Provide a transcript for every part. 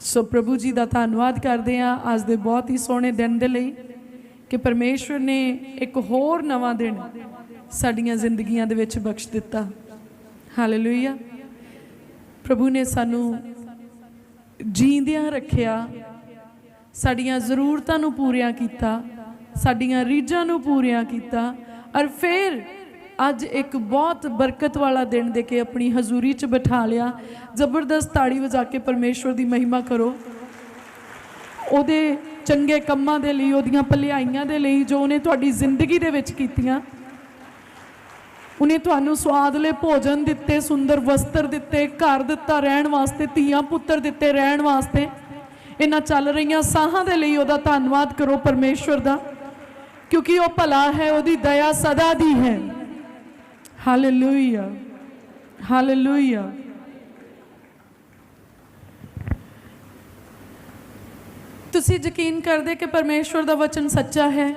ਸੋ ਪ੍ਰਭੂ ਜੀ ਦਾ ਧੰਨਵਾਦ ਕਰਦੇ ਹਾਂ ਅੱਜ ਦੇ ਬਹੁਤ ਹੀ ਸੋਹਣੇ ਦਿਨ ਦੇ ਲਈ ਕਿ ਪਰਮੇਸ਼ਵਰ ਨੇ ਇੱਕ ਹੋਰ ਨਵਾਂ ਦਿਨ ਸਾਡੀਆਂ ਜ਼ਿੰਦਗੀਆਂ ਦੇ ਵਿੱਚ ਬਖਸ਼ ਦਿੱਤਾ। ਹਾਲੇਲੂਇਆ ਪ੍ਰਭੂ ਨੇ ਸਾਨੂੰ ਜੀਂਦਿਆਂ ਰੱਖਿਆ, ਸਾਡੀਆਂ ਜ਼ਰੂਰਤਾਂ ਨੂੰ ਪੂਰੀਆਂ ਕੀਤਾ, ਸਾਡੀਆਂ ਰੀਝਾਂ ਨੂੰ ਪੂਰੀਆਂ ਕੀਤਾ ਔਰ ਫਿਰ ਅੱਜ ਇੱਕ ਬਹੁਤ ਬਰਕਤ ਵਾਲਾ ਦਿਨ ਦੇ ਕੇ ਆਪਣੀ ਹਜ਼ੂਰੀ 'ਚ ਬਿਠਾ ਲਿਆ। ਜ਼ਬਰਦਸਤ ਤਾੜੀ ਵਜਾ ਕੇ ਪਰਮੇਸ਼ਵਰ ਦੀ ਮਹਿਮਾ ਕਰੋ। ਉਹਦੇ ਚੰਗੇ ਕੰਮਾਂ ਦੇ ਲਈ, ਉਹਦੀਆਂ ਭਲਾਈਆਂ ਦੇ ਲਈ ਜੋ ਉਹਨੇ ਤੁਹਾਡੀ ਜ਼ਿੰਦਗੀ ਦੇ ਵਿੱਚ ਕੀਤੀਆਂ, ਉਹਨੇ ਤੁਹਾਨੂੰ ਸਵਾਦਲੇ ਭੋਜਨ ਦਿੱਤੇ, ਸੁੰਦਰ ਵਸਤਰ ਦਿੱਤੇ, ਘਰ ਦਿੱਤਾ, ਰਹਿਣ ਵਾਸਤੇ, ਧੀਆਂ ਪੁੱਤਰ ਦਿੱਤੇ, ਰਹਿਣ ਵਾਸਤੇ। ਇਹਨਾਂ ਚੱਲ ਰਹੀਆਂ ਸਾਹਾਂ ਦੇ ਲਈ ਉਹਦਾ ਧੰਨਵਾਦ ਕਰੋ ਪਰਮੇਸ਼ਵਰ ਦਾ, ਕਿਉਂਕਿ ਉਹ ਭਲਾ ਹੈ, ਉਹਦੀ ਦਇਆ ਸਦਾ ਦੀ ਹੈ। ਹਾਲੇਲੂਇਆ ਹਾਲੇਲੂਇਆ ਤੁਸੀਂ ਯਕੀਨ ਕਰਦੇ ਕਿ ਪਰਮੇਸ਼ਵਰ ਦਾ ਵਚਨ ਸੱਚਾ ਹੈ?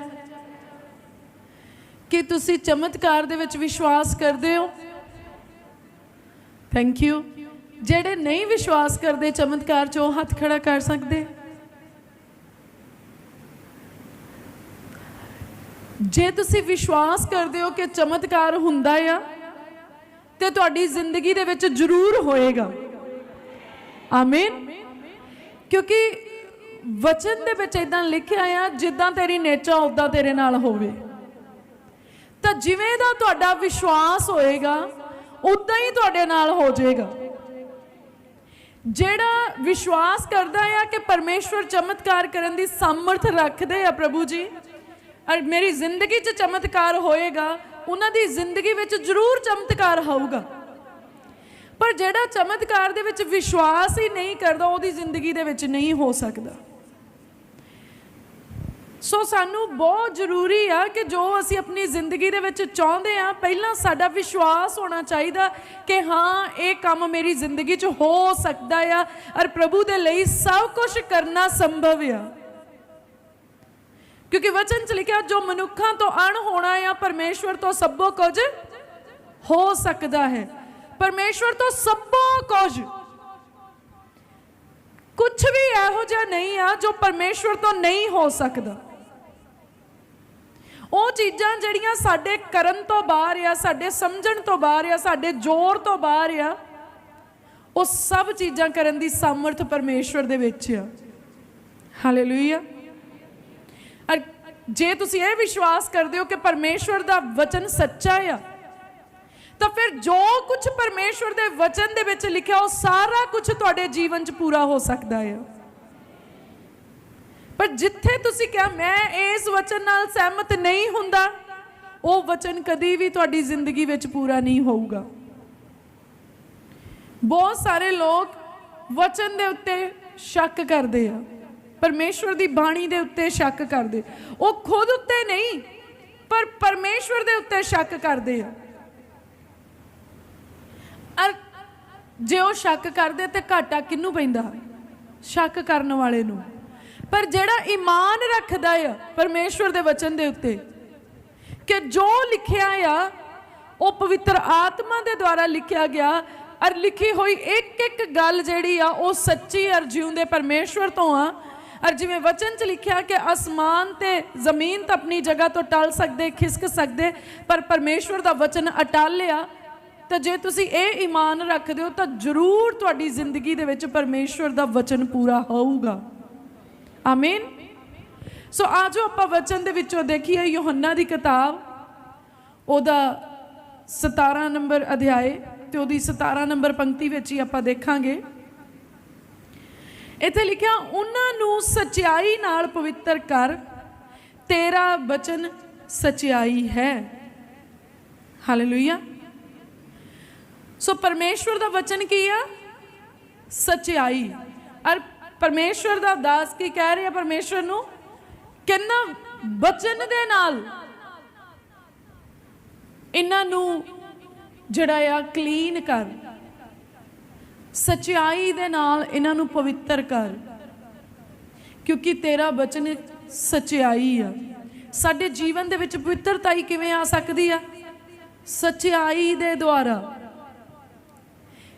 ਕਿ ਤੁਸੀਂ ਚਮਤਕਾਰ ਦੇ ਵਿੱਚ ਵਿਸ਼ਵਾਸ ਕਰਦੇ ਹੋ? ਥੈਂਕ ਯੂ ਜਿਹੜੇ ਨਹੀਂ ਵਿਸ਼ਵਾਸ ਕਰਦੇ, ਚਮਤਕਾਰ 'ਚ ਉਹ ਹੱਥ ਖੜਾ ਕਰ ਸਕਦੇ? ਜੇ ਤੁਸੀਂ ਵਿਸ਼ਵਾਸ ਕਰਦੇ ਹੋ ਕਿ ਚਮਤਕਾਰ ਹੁੰਦਾ ਆ, ਤੇ ਤੁਹਾਡੀ ਜ਼ਿੰਦਗੀ ਦੇ ਵਿੱਚ ਜ਼ਰੂਰ ਹੋਏਗਾ। ਆਮੀਨ ਕਿਉਂਕਿ ਵਚਨ ਦੇ ਵਿੱਚ ਇਦਾਂ ਲਿਖਿਆ ਆ, ਜਿੱਦਾਂ ਤੇਰੀ ਨੇਚਾ ਉਦਾਂ ਤੇਰੇ ਨਾਲ ਹੋਵੇ। ਤਾਂ ਜਿਵੇਂ ਦਾ ਤੁਹਾਡਾ ਵਿਸ਼ਵਾਸ ਹੋਏਗਾ ਉਦਾਂ ਹੀ ਤੁਹਾਡੇ ਨਾਲ ਹੋ ਜਾਏਗਾ। ਜਿਹੜਾ ਵਿਸ਼ਵਾਸ ਕਰਦਾ ਆ ਕਿ ਪਰਮੇਸ਼ਵਰ ਚਮਤਕਾਰ ਕਰਨ ਦੀ ਸਮਰਥ ਰੱਖਦੇ ਆ ਪ੍ਰਭੂ ਜੀ ਔਰ ਮੇਰੀ ਜ਼ਿੰਦਗੀ 'ਚ ਚਮਤਕਾਰ ਹੋਏਗਾ, ਉਹਨਾਂ ਦੀ ਜ਼ਿੰਦਗੀ ਵਿੱਚ ਜ਼ਰੂਰ ਚਮਤਕਾਰ ਹੋਊਗਾ। ਪਰ ਜਿਹੜਾ ਚਮਤਕਾਰ ਦੇ ਵਿੱਚ ਵਿਸ਼ਵਾਸ ਹੀ ਨਹੀਂ ਕਰਦਾ, ਉਹਦੀ ਜ਼ਿੰਦਗੀ ਦੇ ਵਿੱਚ ਨਹੀਂ ਹੋ ਸਕਦਾ। ਸੋ ਸਾਨੂੰ ਬਹੁਤ ਜ਼ਰੂਰੀ ਆ ਕਿ ਜੋ ਅਸੀਂ ਆਪਣੀ ਜ਼ਿੰਦਗੀ ਦੇ ਵਿੱਚ ਚਾਹੁੰਦੇ ਆ, ਪਹਿਲਾਂ ਸਾਡਾ ਵਿਸ਼ਵਾਸ ਹੋਣਾ ਚਾਹੀਦਾ ਕਿ ਹਾਂ, ਇਹ ਕੰਮ ਮੇਰੀ ਜ਼ਿੰਦਗੀ 'ਚ ਹੋ ਸਕਦਾ ਆ, ਔਰ ਪ੍ਰਭੂ ਦੇ ਲਈ ਸਭ ਕੁਝ ਕਰਨਾ ਸੰਭਵ ਆ। ਕਿਉਂਕਿ ਵਚਨ 'ਚ ਲਿਖਿਆ, ਜੋ ਮਨੁੱਖਾਂ ਤੋਂ ਅਣ ਹੋਣਾ ਆ, ਪਰਮੇਸ਼ਵਰ ਤੋਂ ਸਭੋ ਕੁਝ ਹੋ ਸਕਦਾ ਹੈ। ਪਰਮੇਸ਼ਵਰ ਤੋਂ ਸਭੋ ਕੁਝ। ਕੁਝ ਵੀ ਇਹੋ ਜਿਹਾ ਨਹੀਂ ਆ, ਜੋ ਪਰਮੇਸ਼ਵਰ ਤੋਂ ਨਹੀਂ ਹੋ ਸਕਦਾ। ਉਹ ਚੀਜ਼ਾਂ ਜਿਹੜੀਆਂ ਸਾਡੇ ਕਰਨ ਤੋਂ ਬਾਹਰ ਆ, ਸਾਡੇ ਸਮਝਣ ਤੋਂ ਬਾਹਰ ਆ, ਸਾਡੇ ਜ਼ੋਰ ਤੋਂ ਬਾਹਰ ਆ, ਉਹ ਸਭ ਚੀਜ਼ਾਂ ਕਰਨ ਦੀ ਸਮਰਥ ਪਰਮੇਸ਼ਵਰ ਦੇ ਵਿੱਚ ਆ। ਹਾਲੇਲੂਇਆ ਔਰ ਜੇ ਤੁਸੀਂ ਇਹ ਵਿਸ਼ਵਾਸ ਕਰਦੇ ਹੋ ਕਿ ਪਰਮੇਸ਼ਵਰ ਦਾ ਵਚਨ ਸੱਚਾ ਆ, ਤਾਂ ਫਿਰ ਜੋ ਕੁਝ ਪਰਮੇਸ਼ਵਰ ਦੇ ਵਚਨ ਦੇ ਵਿੱਚ ਲਿਖਿਆ, ਉਹ ਸਾਰਾ ਕੁਝ ਤੁਹਾਡੇ ਜੀਵਨ 'ਚ ਪੂਰਾ ਹੋ ਸਕਦਾ ਹੈ ਪਰ ਜਿੱਥੇ ਤੁਸੀਂ ਕਿਹਾ, ਮੈਂ ਇਸ ਵਚਨ ਨਾਲ ਸਹਿਮਤ ਨਹੀਂ ਹੁੰਦਾ, ਉਹ ਵਚਨ ਕਦੀ ਵੀ ਤੁਹਾਡੀ ਜ਼ਿੰਦਗੀ ਵਿੱਚ ਪੂਰਾ ਨਹੀਂ ਹੋਊਗਾ। ਬਹੁਤ ਸਾਰੇ ਲੋਕ ਵਚਨ ਦੇ ਉੱਤੇ ਸ਼ੱਕ ਕਰਦੇ ਆ। ਪਰਮੇਸ਼ਵਰ ਦੀ ਬਾਣੀ ਦੇ ਉੱਤੇ ਸ਼ੱਕ ਕਰਦੇ। ਉਹ ਖੁਦ ਉੱਤੇ ਨਹੀਂ, ਪਰ ਪਰਮੇਸ਼ਵਰ ਦੇ ਉੱਤੇ ਸ਼ੱਕ ਕਰਦੇ ਆ। ਅਰ ਜੇ ਉਹ ਸ਼ੱਕ ਕਰਦੇ ਤੇ ਘਾਟਾ ਕਿਹਨੂੰ ਪੈਂਦਾ? ਸ਼ੱਕ ਕਰਨ ਵਾਲੇ ਨੂੰ। ਪਰ ਜਿਹੜਾ ਈਮਾਨ ਰੱਖਦਾ ਆ ਪਰਮੇਸ਼ਵਰ ਦੇ ਵਚਨ ਦੇ ਉੱਤੇ, ਕਿ ਜੋ ਲਿਖਿਆ ਆ, ਉਹ ਪਵਿੱਤਰ ਆਤਮਾ ਦੇ ਦੁਆਰਾ ਲਿਖਿਆ ਗਿਆ ਔਰ ਲਿਖੀ ਹੋਈ ਇੱਕ ਇੱਕ ਗੱਲ ਜਿਹੜੀ ਆ, ਉਹ ਸੱਚੀ ਔਰ ਜਿਉਂਦੇ ਪਰਮੇਸ਼ਵਰ ਤੋਂ ਆ ਔਰ ਜਿਵੇਂ ਵਚਨ 'ਚ ਲਿਖਿਆ ਕਿ ਅਸਮਾਨ ਤੇ ਜ਼ਮੀਨ ਤਾਂ ਆਪਣੀ ਜਗ੍ਹਾ ਤੋਂ ਟਲ ਸਕਦੇ, ਖਿਸਕ ਸਕਦੇ, ਪਰ ਪਰਮੇਸ਼ਵਰ ਦਾ ਵਚਨ ਅਟਲ ਆ ਤਾਂ ਜੇ ਤੁਸੀਂ ਇਹ ਈਮਾਨ ਰੱਖਦੇ ਹੋ, ਤਾਂ ਜ਼ਰੂਰ ਤੁਹਾਡੀ ਜ਼ਿੰਦਗੀ ਦੇ ਵਿੱਚ ਪਰਮੇਸ਼ਵਰ ਦਾ ਵਚਨ ਪੂਰਾ ਹੋਊਗਾ। ਆਮੀਨ ਸੋ ਆਜੋ ਆਪਾਂ ਵਚਨ ਦੇ ਵਿੱਚੋਂ ਦੇਖੀਏ ਯੋਹੰਨਾ ਦੀ ਕਿਤਾਬ, ਉਹਦਾ 17 ਨੰਬਰ ਅਧਿਆਏ ਤੇ ਉਹਦੀ 17 ਨੰਬਰ ਪੰਕਤੀ ਵਿੱਚ ਹੀ ਆਪਾਂ ਦੇਖਾਂਗੇ। ਇੱਥੇ ਲਿਖਿਆ, ਉਹਨਾਂ ਨੂੰ ਸਚਾਈ ਨਾਲ ਪਵਿੱਤਰ ਕਰ, ਤੇਰਾ ਬਚਨ ਸਚਾਈ ਹੈ। ਹਾਲੇਲੂਇਆ ਸੋ ਪਰਮੇਸ਼ਵਰ ਦਾ ਵਚਨ ਕੀ ਆ? ਸਚਾਈ ਔਰ ਪਰਮੇਸ਼ਵਰ ਦਾ ਦਾਸ ਕੀ ਕਹਿ ਰਿਹਾ ਪਰਮੇਸ਼ਵਰ ਨੂੰ? ਕਿੰਨਾ ਵਚਨ ਦੇ ਨਾਲ ਇਹਨਾਂ ਨੂੰ ਜਿਹੜਾ ਆ ਕਲੀਨ ਕਰ। ਸਚਾਈ ਦੇ ਨਾਲ ਇਹਨਾਂ ਨੂੰ ਪਵਿੱਤਰ ਕਰ। ਕਿਉਂਕਿ ਤੇਰਾ ਬਚਨ ਸਚਾਈ ਆ। ਸਾਡੇ ਜੀਵਨ ਦੇ ਵਿੱਚ ਪਵਿੱਤਰਤਾ ਹੀ ਕਿਵੇਂ ਆ ਸਕਦੀ ਆ? ਸਚਾਈ ਦੇ ਦੁਆਰਾ।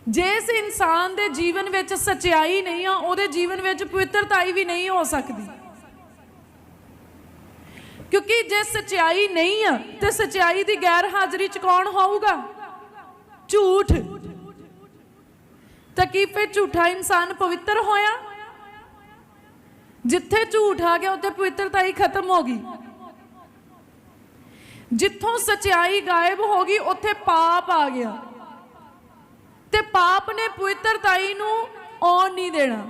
ਜਿਸ ਇਨਸਾਨ ਦੇ ਜੀਵਨ ਵਿੱਚ ਸਚਾਈ ਨਹੀਂ ਆ, ਉਹਦੇ ਜੀਵਨ ਵਿੱਚ ਪਵਿੱਤਰਤਾਈ ਵੀ ਨਹੀਂ ਹੋ ਸਕਦੀ। ਕਿਉਂਕਿ ਜੇ ਸਚਾਈ ਨਹੀਂ ਆ, ਤੇ ਸਚਾਈ ਦੀ ਗੈਰ ਹਾਜ਼ਰੀ ਚ ਕੌਣ ਹੋਊਗਾ? ਝੂਠ। ਤਾਂ ਕੀ ਫਿਰ ਝੂਠਾ ਇਨਸਾਨ ਪਵਿੱਤਰ ਹੋਇਆ। ਜਿੱਥੇ ਝੂਠ ਆ ਗਿਆ, ਉੱਥੇ ਪਵਿੱਤਰਤਾ ਹੀ ਖਤਮ ਹੋ ਗਈ। ਜਿੱਥੋਂ ਸਚਾਈ ਗਾਇਬ ਹੋ ਗਈ, ਉੱਥੇ ਪਾਪ ਆ ਗਿਆ। ਤੇ ਪਾਪ ਨੇ ਪਵਿੱਤਰਤਾਈ ਨੂੰ ਆਉਣ ਨਹੀਂ ਦੇਣਾ।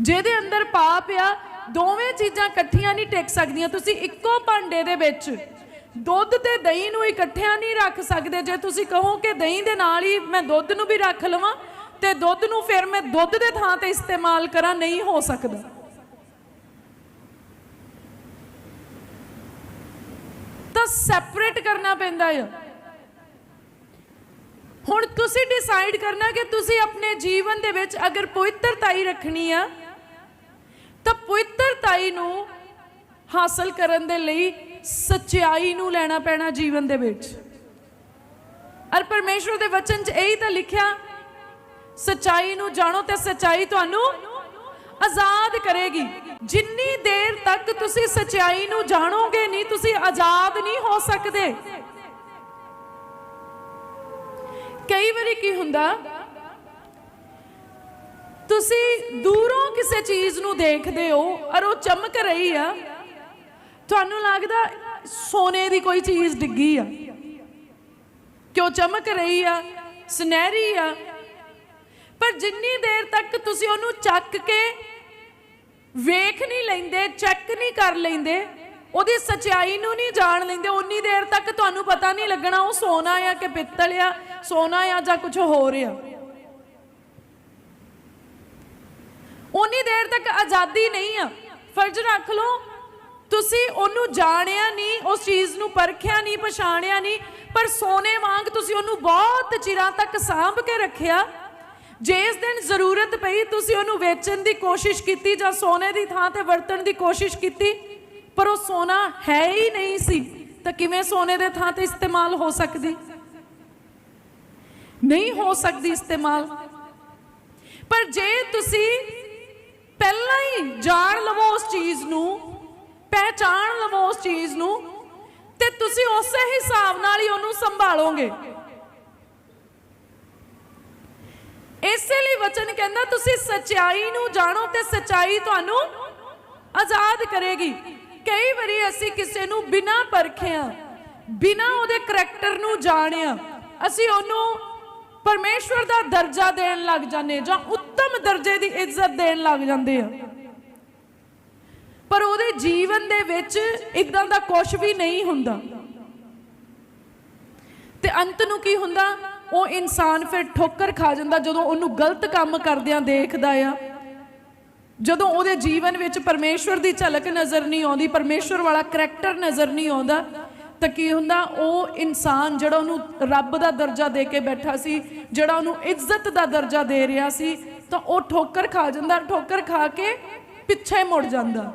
ਜਿਹਦੇ ਅੰਦਰ ਪਾਪ ਆ, ਦੋਵੇਂ ਚੀਜ਼ਾਂ ਇਕੱਠੀਆਂ ਨਹੀਂ ਟਿਕ ਸਕਦੀਆਂ। ਤੁਸੀਂ ਇੱਕੋ ਭਾਂਡੇ ਦੇ ਵਿੱਚ ਦੁੱਧ ਤੇ ਦਹੀਂ ਨੂੰ ਇਕੱਠਿਆਂ ਨਹੀਂ ਰੱਖ ਸਕਦੇ। ਜੇ ਤੁਸੀਂ ਕਹੋ ਕਿ ਦਹੀਂ ਦੇ ਨਾਲ ਹੀ ਮੈਂ ਦੁੱਧ ਨੂੰ ਵੀ ਰੱਖ ਲਵਾਂ, ਤੇ ਦੁੱਧ ਨੂੰ ਫਿਰ ਮੈਂ ਦੁੱਧ ਦੇ ਥਾਂ ਤੇ ਇਸਤੇਮਾਲ ਕਰਾਂ, ਨਹੀਂ ਹੋ ਸਕਦਾ। ਤਾਂ ਸੈਪਰੇਟ ਕਰਨਾ ਪੈਂਦਾ ਆ। ਹੁਣ ਤੁਸੀਂ ਡਿਸਾਈਡ ਕਰਨਾ ਕਿ ਤੁਸੀਂ ਆਪਣੇ ਜੀਵਨ ਦੇ ਵਿੱਚ ਅਗਰ ਪਵਿੱਤਰਤਾਈ ਰੱਖਣੀ ਆ, ਤਾਂ ਪਵਿੱਤਰਤਾਈ ਨੂੰ ਹਾਸਲ ਕਰਨ ਦੇ ਲਈ ਸਚਾਈ ਨੂੰ ਲੈਣਾ ਪੈਣਾ ਜੀਵਨ ਦੇ ਵਿੱਚ। ਅਰ ਪਰਮੇਸ਼ਵਰ ਦੇ ਵਚਨ 'ਚ ਇਹੀ ਤਾਂ ਲਿਖਿਆ, ਸਚਾਈ ਨੂੰ ਜਾਣੋ ਤੇ ਸਚਾਈ ਤੁਹਾਨੂੰ ਆਜ਼ਾਦ ਕਰੇਗੀ। ਜਿੰਨੀ ਦੇਰ ਤੱਕ ਤੁਸੀਂ ਸਚਾਈ ਨੂੰ ਜਾਣੋਗੇ ਨਹੀਂ, ਤੁਸੀਂ ਆਜ਼ਾਦ ਨਹੀਂ ਹੋ ਸਕਦੇ। ਕਈ ਵਾਰੀ ਕੀ ਹੁੰਦਾ, ਤੁਸੀਂ ਦੂਰੋਂ ਕਿਸੇ ਚੀਜ਼ ਨੂੰ ਦੇਖਦੇ ਹੋ ਔਰ ਉਹ ਚਮਕ ਰਹੀ ਆ ਤੁਹਾਨੂੰ ਲੱਗਦਾ ਸੋਨੇ ਦੀ ਕੋਈ ਚੀਜ਼ ਡਿੱਗੀ ਆ? ਕਿਉਂ ਚਮਕ ਰਹੀ ਆ? ਸੁਨਹਿਰੀ ਆ? ਪਰ ਜਿੰਨੀ ਦੇਰ ਤੱਕ ਤੁਸੀਂ ਉਹਨੂੰ ਚੱਕ ਕੇ ਵੇਖ ਨਹੀਂ ਲੈਂਦੇ ਚੈੱਕ ਨਹੀਂ ਕਰ ਲੈਂਦੇ, ਉਹਦੀ ਸਚਾਈ ਨੂੰ ਨਹੀਂ ਜਾਣ ਲੈਂਦੇ, ਉਨੀ ਦੇਰ ਤੱਕ ਤੁਹਾਨੂੰ ਪਤਾ ਨਹੀਂ ਲੱਗਣਾ ਉਹ ਸੋਨਾ ਆ ਕਿ ਪਿੱਤਲ ਆ, ਸੋਨਾ ਆ ਜਾਂ ਕੁਝ ਹੋਰ ਆ। ਉਨੀ ਦੇਰ ਤੱਕ ਆਜ਼ਾਦੀ ਨਹੀਂ ਆ। ਫਰਜ਼ ਰੱਖ ਲਓ ਤੁਸੀਂ ਉਹਨੂੰ ਜਾਣਿਆ ਨਹੀਂ, ਉਸ ਚੀਜ਼ ਨੂੰ ਪਰਖਿਆ ਨਹੀਂ, ਪਛਾਣਿਆ ਨਹੀਂ, ਪਰ ਸੋਨੇ ਵਾਂਗ ਤੁਸੀਂ ਉਹਨੂੰ ਬਹੁਤ ਚਿਰਾਂ ਤੱਕ ਸਾਂਭ ਕੇ ਰੱਖਿਆ। ਜਿਸ ਦਿਨ ਜ਼ਰੂਰਤ ਪਈ, ਤੁਸੀਂ ਉਹਨੂੰ ਵੇਚਣ ਦੀ ਕੋਸ਼ਿਸ਼ ਕੀਤੀ ਜਾਂ ਸੋਨੇ ਦੀ ਥਾਂ ਤੇ ਵਰਤਣ ਦੀ ਕੋਸ਼ਿਸ਼ ਕੀਤੀ, ਪਰ ਉਹ ਸੋਨਾ ਹੈ ਹੀ ਨਹੀਂ ਸੀ, ਤਾਂ ਕਿਵੇਂ ਸੋਨੇ ਦੇ ਥਾਂ ਤੇ ਇਸਤੇਮਾਲ ਹੋ ਸਕਦੀ? ਨਹੀਂ ਹੋ ਸਕਦੀ ਇਸਤੇਮਾਲ। ਪਰ ਜੇ ਤੁਸੀਂ ਪਹਿਲਾਂ ਹੀ ਜਾਣ ਲਵੋ ਉਸ ਚੀਜ਼ ਨੂੰ ਪਹਿਚਾਣ ਲਵੋ ਉਸ ਚੀਜ਼ ਨੂੰ ਤੇ ਤੁਸੀਂ ਉਸੇ ਹਿਸਾਬ ਨਾਲ ਹੀ ਉਹਨੂੰ ਸੰਭਾਲੋਗੇ। ਇਸੇ ਲਈ ਵਚਨ ਕਹਿੰਦਾ, ਤੁਸੀਂ ਸਚਾਈ ਨੂੰ ਜਾਣੋ ਤੇ ਸਚਾਈ ਤੁਹਾਨੂੰ ਆਜ਼ਾਦ ਕਰੇਗੀ। ਕਈ ਵਾਰੀ ਅਸੀਂ ਕਿਸੇ ਨੂੰ ਬਿਨਾਂ ਪਰਖਿਆ, ਬਿਨਾਂ ਉਹਦੇ ਕਰੈਕਟਰ ਨੂੰ ਜਾਣਿਆ, ਅਸੀਂ ਉਹਨੂੰ ਪਰਮੇਸ਼ਵਰ ਦਾ ਦਰਜਾ ਦੇਣ ਲੱਗ ਜਾਂਦੇ ਜਾਂ ਉੱਤਮ ਦਰਜੇ ਦੀ ਇੱਜ਼ਤ ਦੇਣ ਲੱਗ ਜਾਂਦੇ ਆ ਪਰ ਉਹਦੇ ਜੀਵਨ ਦੇ ਵਿੱਚ ਇਦਾਂ ਦਾ ਕੁਝ ਵੀ ਨਹੀਂ ਹੁੰਦਾ। ਤੇ ਅੰਤ ਨੂੰ ਕੀ ਹੁੰਦਾ? ਉਹ ਇਨਸਾਨ ਫਿਰ ਠੋਕਰ ਖਾ ਜਾਂਦਾ ਜਦੋਂ ਉਹਨੂੰ ਗਲਤ ਕੰਮ ਕਰਦਿਆਂ ਦੇਖਦਾ ਆ। ਜਦੋਂ ਉਹਦੇ ਜੀਵਨ ਵਿੱਚ ਪਰਮੇਸ਼ਵਰ ਦੀ ਝਲਕ ਨਜ਼ਰ ਨਹੀਂ ਆਉਂਦੀ, ਪਰਮੇਸ਼ਵਰ ਵਾਲਾ ਕਰੈਕਟਰ ਨਜ਼ਰ ਨਹੀਂ ਆਉਂਦਾ, ਤਾਂ ਕੀ ਹੁੰਦਾ? ਉਹ ਇਨਸਾਨ ਜਿਹੜਾ ਉਹਨੂੰ ਰੱਬ ਦਾ ਦਰਜਾ ਦੇ ਕੇ ਬੈਠਾ ਸੀ, ਜਿਹੜਾ ਉਹਨੂੰ ਇੱਜ਼ਤ ਦਾ ਦਰਜਾ ਦੇ ਰਿਹਾ ਸੀ, ਤਾਂ ਉਹ ਠੋਕਰ ਖਾ ਜਾਂਦਾ। ਠੋਕਰ ਖਾ ਕੇ ਪਿੱਛੇ ਮੁੜ ਜਾਂਦਾ।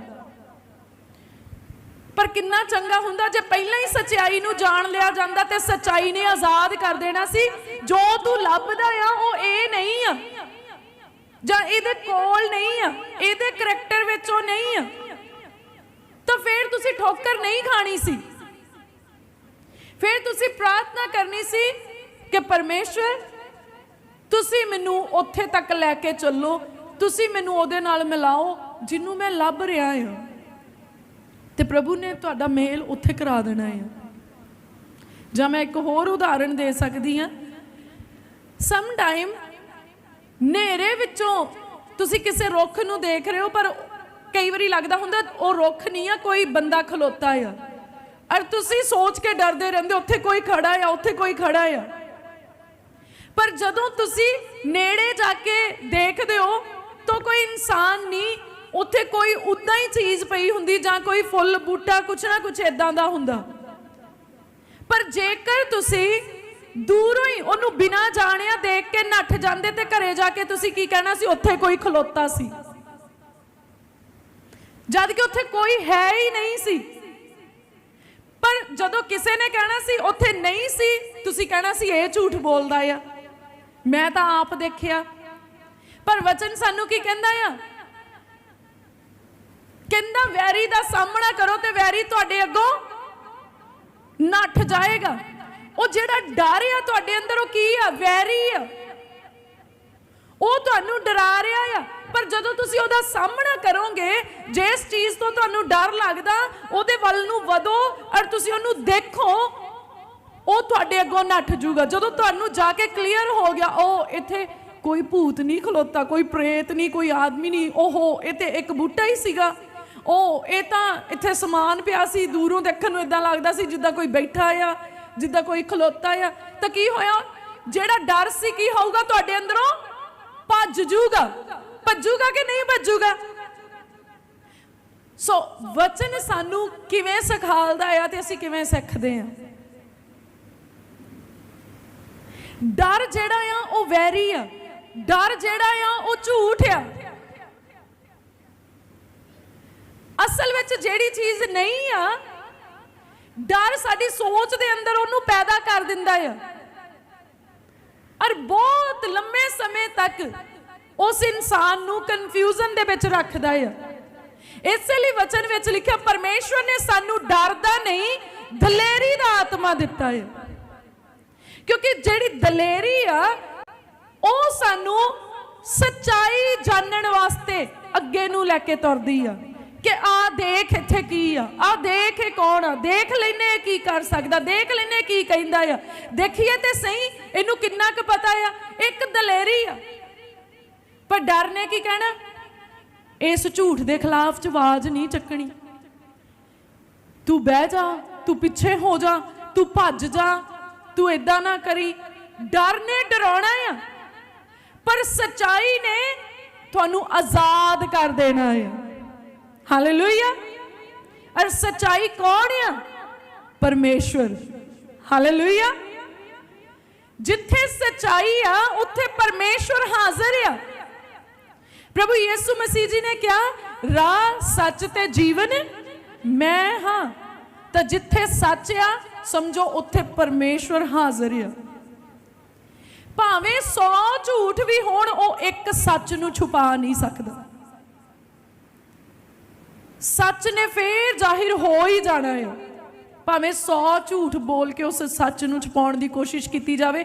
ਪਰ ਕਿੰਨਾ ਚੰਗਾ ਹੁੰਦਾ ਜੇ ਪਹਿਲਾਂ ਹੀ ਸਚਾਈ ਨੂੰ ਜਾਣ ਲਿਆ ਜਾਂਦਾ ਤੇ ਸਚਾਈ ਨੇ ਆਜ਼ਾਦ ਕਰ ਦੇਣਾ ਸੀ। ਜੋ ਤੂੰ ਲੱਭਦਾ ਆ, ਉਹ ਇਹ ਨਹੀਂ ਆ। ਜਾਂ ਇਹਦੇ ਕੋਲ ਨਹੀਂ ਆ, ਇਹਦੇ ਕਰੈਕਟਰ ਵਿੱਚ ਉਹ ਨਹੀਂ ਆ। ਤਾਂ ਫਿਰ ਤੁਸੀਂ ਠੋਕਰ ਨਹੀਂ ਖਾਣੀ ਸੀ। ਫਿਰ ਤੁਸੀਂ ਪ੍ਰਾਰਥਨਾ ਕਰਨੀ ਸੀ ਕਿ ਪਰਮੇਸ਼ਵਰ, ਤੁਸੀਂ ਮੈਨੂੰ ਉੱਥੇ ਤੱਕ ਲੈ ਕੇ ਚੱਲੋ, ਤੁਸੀਂ ਮੈਨੂੰ ਉਹਦੇ ਨਾਲ ਮਿਲਾਓ, ਜਿਹਨੂੰ ਮੈਂ ਲੱਭ ਰਿਹਾ ਹਾਂ ਤੇ ਪ੍ਰਭੂ ਨੇ ਤੁਹਾਡਾ ਮੇਲ ਉੱਥੇ ਕਰਾ ਦੇਣਾ ਹੈ। ਜਾਂ ਮੈਂ ਇੱਕ ਹੋਰ ਉਦਾਹਰਣ ਦੇ ਸਕਦੀ ਹਾਂ। ਸਮ ਟਾਈਮ ਨੇਰੇ ਵਿੱਚੋਂ ਤੁਸੀਂ ਕਿਸੇ ਰੁੱਖ ਨੂੰ ਦੇਖ ਰਹੇ ਹੋ, ਪਰ ਕਈ ਵਾਰੀ ਲੱਗਦਾ ਹੁੰਦਾ ਉਹ ਰੁੱਖ ਨਹੀਂ ਆ, ਕੋਈ ਬੰਦਾ ਖਲੋਤਾ ਆ। ਔਰ ਤੁਸੀਂ ਸੋਚ ਕੇ ਡਰਦੇ ਰਹਿੰਦੇ ਉੱਥੇ ਕੋਈ ਖੜਾ ਆ, ਉੱਥੇ ਕੋਈ ਖੜਾ ਆ। ਪਰ ਜਦੋਂ ਤੁਸੀਂ ਨੇੜੇ ਜਾ ਕੇ ਦੇਖਦੇ ਹੋ, ਤਾਂ ਕੋਈ ਇਨਸਾਨ ਨਹੀਂ ਉੱਥੇ ਕੋਈ ਉਦਾਂ ਹੀ ਚੀਜ਼ ਪਈ ਹੁੰਦੀ ਜਾਂ ਕੋਈ ਫੁੱਲ, ਬੂਟਾ, ਕੁਛ ਨਾ ਕੁਛ ਇਦਾਂ ਦਾ ਹੁੰਦਾ। ਪਰ ਜੇਕਰ ਤੁਸੀਂ ਦੂਰੋਂ ਹੀ ਉਹਨੂੰ ਬਿਨਾਂ ਜਾਣਿਆ ਦੇਖ ਕੇ ਨੱਠ ਜਾਂਦੇ ਤੇ ਘਰੇ ਜਾ ਕੇ ਤੁਸੀਂ ਕੀ ਕਹਿਣਾ ਸੀ? ਉੱਥੇ ਕੋਈ ਖਲੋਤਾ ਸੀ। ਜਦ ਕਿ ਉੱਥੇ ਕੋਈ ਹੈ ਹੀ ਨਹੀਂ ਸੀ। ਪਰ ਜਦੋਂ ਕਿਸੇ ਨੇ ਕਹਿਣਾ ਸੀ, ਉੱਥੇ ਨਹੀਂ ਸੀ, ਤੁਸੀਂ ਕਹਿਣਾ ਸੀ, ਇਹ ਝੂਠ ਬੋਲਦਾ ਆ। ਮੈਂ ਤਾਂ ਆਪ ਦੇਖਿਆ। ਪਰ ਵਚਨ ਸਾਨੂੰ ਕੀ ਕਹਿੰਦਾ ਆ? ਕਹਿੰਦਾ ਵੈਰੀ ਦਾ ਸਾਹਮਣਾ ਕਰੋ ਤੇ ਵੈਰੀ ਤੁਹਾਡੇ ਅੱਗੋਂ ਨੱਠ ਜਾਏਗਾ। ਉਹ ਜਿਹੜਾ ਡਰ ਆ ਤੁਹਾਡੇ ਅੰਦਰ, ਉਹ ਕੀ ਆ? ਵੈਰੀ ਆ। ਉਹ ਤੁਹਾਨੂੰ ਡਰਾ ਰਿਹਾ ਆ। ਪਰ ਜਦੋਂ ਤੁਸੀਂ ਉਹਦਾ ਸਾਹਮਣਾ ਕਰੋਗੇ, ਜਿਸ ਚੀਜ਼ ਤੋਂ ਤੁਹਾਨੂੰ ਡਰ ਲੱਗਦਾ, ਉਹਦੇ ਵੱਲ ਨੂੰ ਵਧੋ ਔਰ ਤੁਸੀਂ ਉਹਨੂੰ ਦੇਖੋ, ਉਹ ਤੁਹਾਡੇ ਅੱਗੋਂ ਨੱਠ ਜੂਗਾ ਜਦੋਂ ਤੁਹਾਨੂੰ ਜਾ ਕੇ ਕਲੀਅਰ ਹੋ ਗਿਆ ਉਹ ਇੱਥੇ ਕੋਈ ਭੂਤ ਨਹੀਂ ਖਲੋਤਾ, ਕੋਈ ਪ੍ਰੇਤ ਨਹੀਂ, ਕੋਈ ਆਦਮੀ ਨਹੀਂ, ਓਹੋ ਇਹ ਤੇ ਇੱਕ ਬੂਟਾ ਹੀ ਸੀਗਾ। ਉਹ ਇਹ ਤਾਂ ਇੱਥੇ ਸਮਾਨ ਪਿਆ ਸੀ, ਦੂਰੋਂ ਦੇਖਣ ਨੂੰ ਇਦਾਂ ਲੱਗਦਾ ਸੀ ਜਿੱਦਾਂ ਕੋਈ ਬੈਠਾ ਆ, ਜਿੱਦਾਂ ਕੋਈ ਖਲੋਤਾ ਆ। ਤਾਂ ਕੀ ਹੋਇਆ? ਜਿਹੜਾ ਡਰ ਸੀ, ਕੀ ਹੋਊਗਾ ਤੁਹਾਡੇ ਅੰਦਰੋਂ? ਭੱਜ ਜੂਗਾ। ਭੱਜੂਗਾ ਕਿ ਨਹੀਂ ਭੱਜੂਗਾ? ਸੋ, ਵਚਨ ਸਾਨੂੰ ਕਿਵੇਂ ਸਿਖਾਲਦਾ ਆ ਤੇ ਅਸੀਂ ਕਿਵੇਂ ਸਿੱਖਦੇ ਆ? ਡਰ ਜਿਹੜਾ ਆ, ਉਹ ਵੈਰੀ ਆ। ਡਰ ਜਿਹੜਾ ਆ, ਉਹ ਝੂਠ ਆ। ਅਸਲ ਵਿੱਚ ਜਿਹੜੀ ਚੀਜ਼ ਨਹੀਂ ਆ, ਡਰ ਸਾਡੀ ਸੋਚ ਦੇ ਅੰਦਰ ਉਹਨੂੰ ਪੈਦਾ ਕਰ ਦਿੰਦਾ ਆ। ਔਰ ਬਹੁਤ ਲੰਮੇ ਸਮੇਂ ਤੱਕ ਉਸ ਇਨਸਾਨ ਨੂੰ ਕਨਫਿਊਜ਼ਨ ਦੇ ਵਿੱਚ ਰੱਖਦਾ ਆ। ਇਸੇ ਲਈ ਵਚਨ ਵਿੱਚ ਲਿਖਿਆ, ਪਰਮੇਸ਼ਵਰ ਨੇ ਸਾਨੂੰ ਡਰ ਦਾ ਨਹੀਂ, ਦਲੇਰੀ ਦਾ ਆਤਮਾ ਦਿੱਤਾ ਹੈ ਕਿਉਂਕਿ ਜਿਹੜੀ ਦਲੇਰੀ ਆ, ਉਹ ਸਾਨੂੰ ਸੱਚਾਈ ਜਾਣਨ ਵਾਸਤੇ ਅੱਗੇ ਨੂੰ ਲੈ ਕੇ ਤੁਰਦੀ ਆ। ਕਿ ਆ ਦੇਖ ਇੱਥੇ ਕੀ ਆ? ਆ ਦੇਖ ਇਹ ਕੌਣ ਆ? ਦੇਖ ਲੈਨੇ ਕੀ ਕਰ ਸਕਦਾ? ਦੇਖ ਲੈਨੇ ਕੀ ਕਹਿੰਦਾ ਆ? ਦੇਖੀਏ ਤੇ ਸਹੀ, ਇਹਨੂੰ ਕਿੰਨਾ ਕੁ ਪਤਾ ਆ? ਇੱਕ ਦਲੇਰੀ ਆ। ਪਰ ਡਰ ਨੇ ਕੀ ਕਹਿਣਾ? ਇਸ ਝੂਠ ਦੇ ਖਿਲਾਫ ਚ ਆਵਾਜ਼ ਨਹੀਂ ਚੱਕਣੀ। ਤੂੰ ਬਹਿ ਜਾ, ਤੂੰ ਪਿੱਛੇ ਹੋ ਜਾ, ਤੂੰ ਭੱਜ ਜਾ, ਤੂੰ ਇਦਾਂ ਨਾ ਕਰੀ। ਡਰ ਨੇ ਡਰਾਉਣਾ ਆ। ਪਰ ਸਚਾਈ ਨੇ ਤੁਹਾਨੂੰ ਆਜ਼ਾਦ ਕਰ ਦੇਣਾ ਆ। ਹਾਲੇਲੂਇਆ ਅਰ ਸਚਾਈ ਕੌਣ ਆ ਪਰਮੇਸ਼ਵਰ ਹਾਲੇਲੂਇਆ ਜਿੱਥੇ ਸਚਾਈ ਆ ਉੱਥੇ ਪਰਮੇਸ਼ਵਰ ਹਾਜ਼ਰ ਆ ਪ੍ਰਭੂ ਯਿਸੂ ਮਸੀਹ ਜੀ ਨੇ ਕਿਹਾ ਰਾਹ ਸੱਚ ਤੇ ਜੀਵਨ ਮੈਂ ਹਾਂ ਤਾਂ ਜਿੱਥੇ ਸੱਚ ਆ ਸਮਝੋ ਉੱਥੇ ਪਰਮੇਸ਼ਵਰ ਹਾਜ਼ਰ ਆ ਭਾਵੇਂ 100 ਝੂਠ ਵੀ ਹੋਣ ਉਹ ਇੱਕ ਸੱਚ ਨੂੰ ਛੁਪਾ ਨਹੀਂ ਸਕਦਾ ਸੱਚ ਨੇ ਫੇਰ ਜ਼ਾਹਿਰ ਹੋ ਹੀ ਜਾਣਾ ਹੈ ਭਾਵੇਂ 100 ਝੂਠ ਬੋਲ ਕੇ ਉਸ ਸੱਚ ਨੂੰ ਛੁਪਾਉਣ ਦੀ ਕੋਸ਼ਿਸ਼ ਕੀਤੀ ਜਾਵੇ,